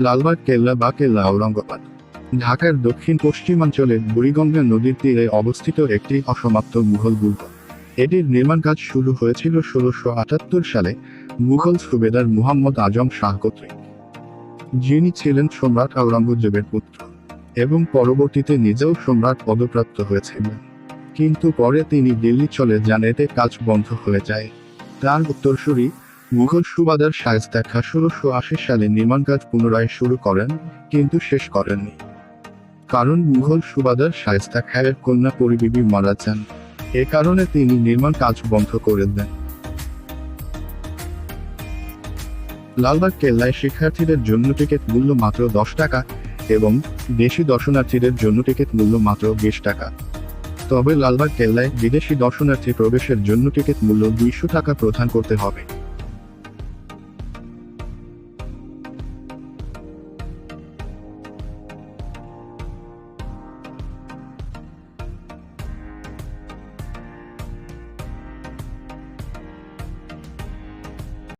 লালবাগ, কেল্লা বা কেল্লা ঔরঙ্গাবাদ। ঢাকার দক্ষিণ পশ্চিমাঞ্চলে বুড়িগঙ্গা নদীর তীরে অবস্থিত একটি অসমাপ্ত মুঘল দুর্গ। এটির নির্মাণ কাজ শুরু হয়েছিল ষোলোশো আটাত্তর সালে মুঘল সুবেদার মুহাম্মদ আজম শাহ কর্তৃক। যিনি ছিলেন সম্রাট আওরঙ্গজেবের পুত্র এবং পরবর্তীতে নিজেও সম্রাট পদপ্রাপ্ত হয়েছিলেন। কিন্তু পরে তিনি দিল্লি চলে যান, এতে কাজ বন্ধ হয়ে যায়। তার উত্তরসূরি মুঘল সুবাদার শায়েস্তা খা ষোলোশো আশি সালে নির্মাণ কাজ পুনরায় শুরু করেন, কিন্তু শেষ করেননি। কারণ মুঘল সুবাদার শায়েস্তা খায়ের কন্যা পরিবিবি মারা যান। এ কারণে তিনি নির্মাণ কাজ বন্ধ করে দেন। লালবাগ কেল্লায় শিক্ষার্থীদের জন্য টিকিট মূল্য মাত্র দশ টাকা এবং দেশি দর্শনার্থীদের জন্য টিকিট মূল্য মাত্র বিশ টাকা। তবে লালবাগ কেল্লায় বিদেশি দর্শনার্থী প্রবেশের জন্য টিকিট মূল্য দুইশো টাকা প্রদান করতে হবে।